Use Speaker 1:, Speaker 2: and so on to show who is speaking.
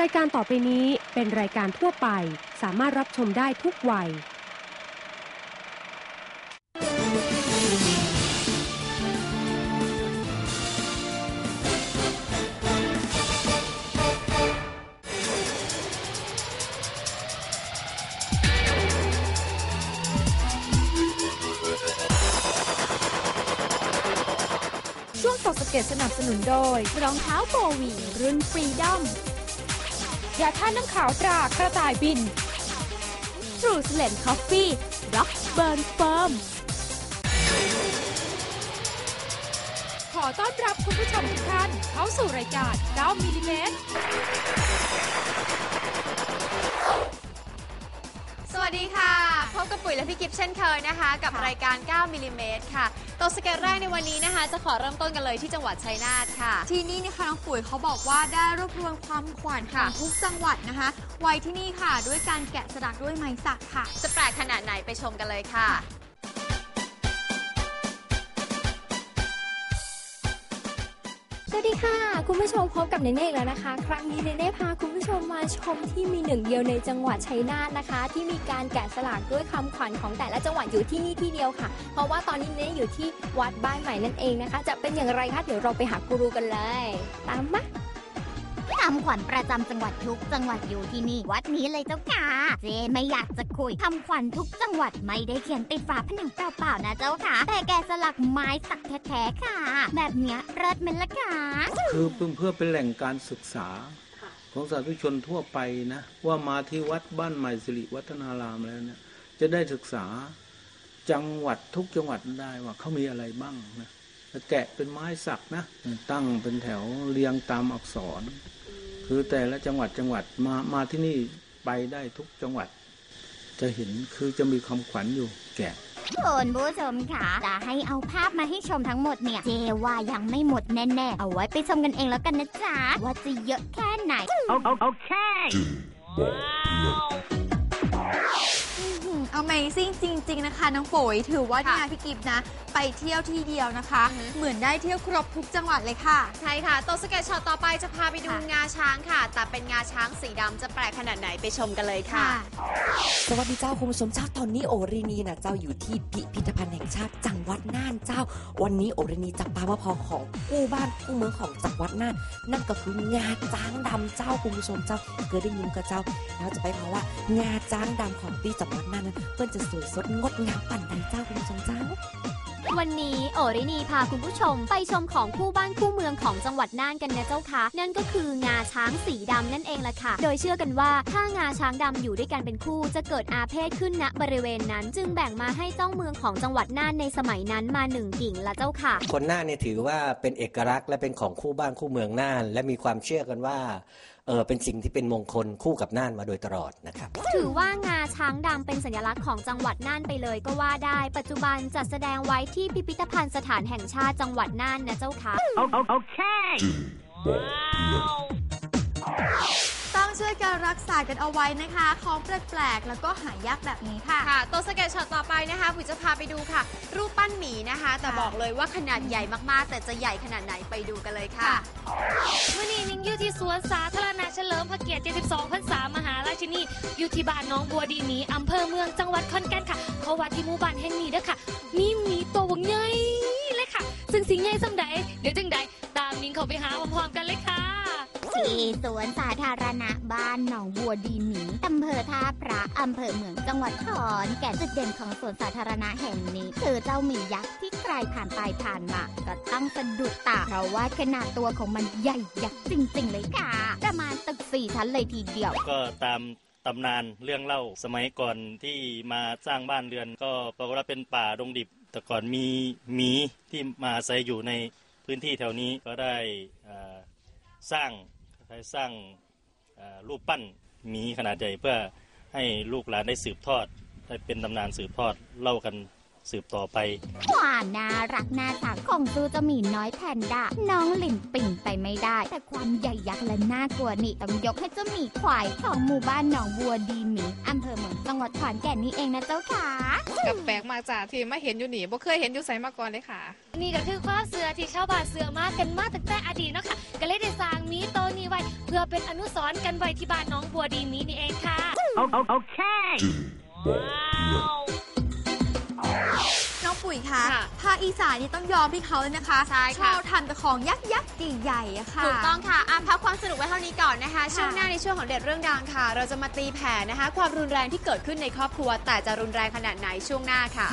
Speaker 1: รายการต่อไปนี้เป็นรายการทั่วไป สามารถรับชมได้ทุกวัย
Speaker 2: ช่วงตกสะเก็ดสนับสนุนโดย รองเท้าโบวีรุ่นฟรีดอม ยาท่าน้ำขาวตรากระต่ายบิน True s l e n Coffee Rock Burn Firm ขอต้อนรับคุณผู้ชมทุกท่านเข้าสู่รายการ9มิลิเมตร
Speaker 3: สวัสดีค่ะ พบกับปุ๋ยและพี่กิฟเช่นเคยนะคะ กับรายการ 9มิลิเมตรค่ะ ตัวสเก็ตแรกในวันนี้นะคะ จะขอเริ่มต้นกันเลยที่จังหวัดชัยนาทค่ะ
Speaker 4: ที่นี่นะคะน้องปุ๋ยเขาบอกว่าได้รวบรวมความขวัญของ
Speaker 3: ค่ะ
Speaker 4: ทุกจังหวัดนะคะ ไว้ที่นี่ค่ะ ด้วยการแกะสลักด้วยไม้สักค่ะ
Speaker 3: จะแปลกขนาดไหนไปชมกันเลยค่ะ
Speaker 5: วัสดีค่ะ คุณผู้ชมพบกับเนเน่แล้วนะคะ ครั้งนี้เนเน่พาคุณผู้ชมมาชมที่มีหนึ่งเดียวในจังหวัดชัยนาทนะคะ ที่มีการแกะสลักด้วยคำขวัญของแต่ละจังหวัดอยู่ที่นี่ที่เดียวค่ะ เพราะว่าตอนนี้เนเน่อยู่ที่วัดบ้านใหม่นั่นเองนะคะ จะเป็นอย่างไรคะเดี๋ยวเราไปหากูรูกันเลย ตามมาำ
Speaker 6: ขวัญประจำจังหวัดทุกจังหวัดอยู่ที่นี่ วัดนี้เลยเจ้าค่ะเจไม่อยากจะคุยคำขวัญทุกจังหวัดไม่ได้เขียนติดฝาผนังเปล่าๆนะเจ้าค่ะ แต่แกสลักไม้สักแท้ๆค่ะ แบบเนี้ยเลิศไหมล่ะค่ะ
Speaker 7: คือเพื่อเพื่อเป็นแหล่งการศึกษาของสาธุชนทั่วไปนะ ว่ามาที่วัดบ้านใหม่สิริวัฒนารามแล้วเนี่ยจะได้ศึกษาจังหวัดทุกจังหวัดได้ว่าเขามีอะไรบ้างนะแแกะเป็นไม้สักนะ ตั้งเป็นแถวเรียงตามอักษร คือแต่ละจังหวัดจังหวัดมามาที่นี่ไปได้ทุกจังหวัด จะเห็นคือจะมีคำขวัญอยู่แกะ
Speaker 6: คุณผู้ชมค่ะจะให้เอาภาพมาให้ชมทั้งหมดเนี่ย เจว่ายังไม่หมดแน่ๆ เอาไว้ไปชมกันเองแล้วกันนะจ๊ะ ว่าจะเยอะแค่ไหน
Speaker 4: Amazing จริง ๆ นะคะน้องปุ๋ยถือว่า
Speaker 3: ค่ะ
Speaker 4: เนี่ยพี่กิฟนะ ไปเที่ยวที่เดียวนะคะ
Speaker 3: อือฮึ
Speaker 4: เหมือนได้เที่ยวครบทุกจังหวัดเลยค่ะ
Speaker 3: ใช่ค่ะ ตัวสเก็ตช็อตต่อไปจะพาไปดูงาช้างค่ะ แต่เป็นงาช้างสีดำจะแปลกขนาดไหนไปชมกันเลยค่ะ
Speaker 8: สวัสดีเจ้าคุณผู้ชมเจ้าตอนนี้โอรินีนะเจ้าอยู่ที่พิพิธภัณฑ์แห่งชาติจังหวัดน่านเจ้า วันนี้โอรินีจับปาว่าพอของกู้บ้านกู้เมืองของจังหวัดน่านนั่นก็คืองาจ้างดำเจ้าคุณผู้ชมเจ้าเคยได้ยินกับเจ้าแล้วจะไปเพราะว่างาจ้างดำของที่จังหวัดน่านนั้นเพื่อนจะสวยสดงดงามปั่นใดเจ้าคุณผู้ชมเจ้า
Speaker 5: วันนี้โอรินีพาคุณผู้ชมไปชมของคู่บ้านคู่เมืองของจังหวัดน่านกันนะเจ้าค่ะ นั่นก็คืองาช้างสีดำนั่นเองล่ะค่ะ โดยเชื่อกันว่าถ้างาช้างดำอยู่ด้วยกันเป็นคู่ จะเกิดอาเพศขึ้นณบริเวณนั้น จึงแบ่งมาให้เจ้าเมืองของจังหวัดน่านในสมัยนั้นมาหนึ่งกิ่งละเจ้าค่ะ
Speaker 9: คนน่านเนี่ยถือว่าเป็นเอกลักษณ์และเป็นของคู่บ้านคู่เมืองน่าน และมีความเชื่อกันว่า เออเป็นสิ่งที่เป็นมงคลคู่กับน่านมาโดยตลอดนะครับ
Speaker 5: ถือว่างาช้างดำเป็นสัญลักษณ์ของจังหวัดน่านไปเลยก็ว่าได้ ปัจจุบันจัดแสดงไว้ที่พิพิธภัณฑ์สถานแห่งชาติจังหวัดน่านนะเจ้าค่ะ
Speaker 4: ต้องช่วยกันรักษากันเอาไว้นะคะ ของแปลกๆ แล้วก็หายากแบบนี้ค่ะ
Speaker 3: ค่ะ ตัวสเก็ตช็อตต่อไปนะคะปุ๋ยจะพาไปดูค่ะ รูปปั้นหมีนะคะ แต่
Speaker 4: ค่ะ
Speaker 3: บอกเลยว่าขนาดใหญ่มากๆ แต่จะใหญ่ขนาดไหนไปดูกันเลยค่ะ
Speaker 10: มื่อนี้นิงอยู่ที่สวนสาธารณะ เฉลิมพระเกียรติ 72 พรรษามหาราชินีอยู่ที่บ้านหน้องบัวดีหมีอำเภอเมืองจังหวัดขอนแก่นค่ะ เขาว่าที่หมู่บ้านแห่งนี้เด้อค่ะ มีหมีตัววงใหญ่เลยค่ะ ซึ่งสิงใหญ่สำใดเดี๋ยวจังใดตามนิงเขาไปหาพร้อมๆกันเลยค่ะ
Speaker 6: ที่สวนสาธารณะบ้านหนองบัวดีหมีอำเภอท่าพระอำเภอเมืองจังหวัดขอนแก่นจุดเด่นของสวนสาธารณะแห่งนี้ คือเจ้าหมียักษ์ที่ใครผ่านไปผ่านมาก็ต้องสะดุดตาเพราะว่าขนาดตัวของมันใหญ่ยักษ์จริงๆเลยค่ะประ สี่ชั้นเลยทีเดียว
Speaker 11: ก็ตามตำนานเรื่องเล่าสมัยก่อนที่มาสร้างบ้านเรือน ก็ปรากฏว่าเป็นป่าดงดิบ แต่ก่อนมีหมีที่มาอาศัยอยู่ในพื้นที่แถวนี้ก็ได้สร้างสร้างรูปปั้นหมีขนาดใหญ่เพื่อให้ลูกหลานได้สืบทอดได้เป็นตำนานสืบทอดเล่ากัน สืบต่อไป
Speaker 6: ความน่ารักน่าชังของซูเจะมีน้อยแพนด้าน้องหลินปิ่งไปไม่ได้ แต่ความใหญ่ยักษ์และน่ากลัวนี่ต้องยกให้เจ้าหมีควายของหมู่บ้านหนองบัวดีหมีอำเภอเมืองจังหวัดขอนแก่นนี่เองนะเจ้าค่ะ
Speaker 12: กับแปลกมากจ้าที่มาเห็นอยู่นี่บ่เคยเห็นอยู่ไสมาก่อนเลยค่ะ
Speaker 10: นี่ก็คือความเสือที่ชาวบ้านเสือมากันมาตั้งแต่อดีตเนาะค่ะก็เลยได้สร้างหมีตัวนี้ไว้ เพื่อเป็นอนุสรณ์กันไว้ที่บ้านน้องบัวดีมีนี่เองค่ะ
Speaker 4: น้อง ปุ๋ยคะ
Speaker 3: ค่ะ
Speaker 4: ภาคอีสานนี่ต้องยอมพี่เขาเลยนะคะ
Speaker 3: ใช่
Speaker 4: ช
Speaker 3: ค่ะ
Speaker 4: อบทำแต่ของยักษ์ยักษ์ใหญ่ๆอะค่ะ
Speaker 3: ถูกต้องค่ะอะพักความสนุกไว้เท่านี้ก่อนนะคะ ช่วงหน้าในช่วงของเด็ดเรื่องดังค่ะ เราจะมาตีแผ่นะคะ ความรุนแรงที่เกิดขึ้นในครอบครัว แต่จะรุนแรงขนาดไหนช่วงหน้าค่ะ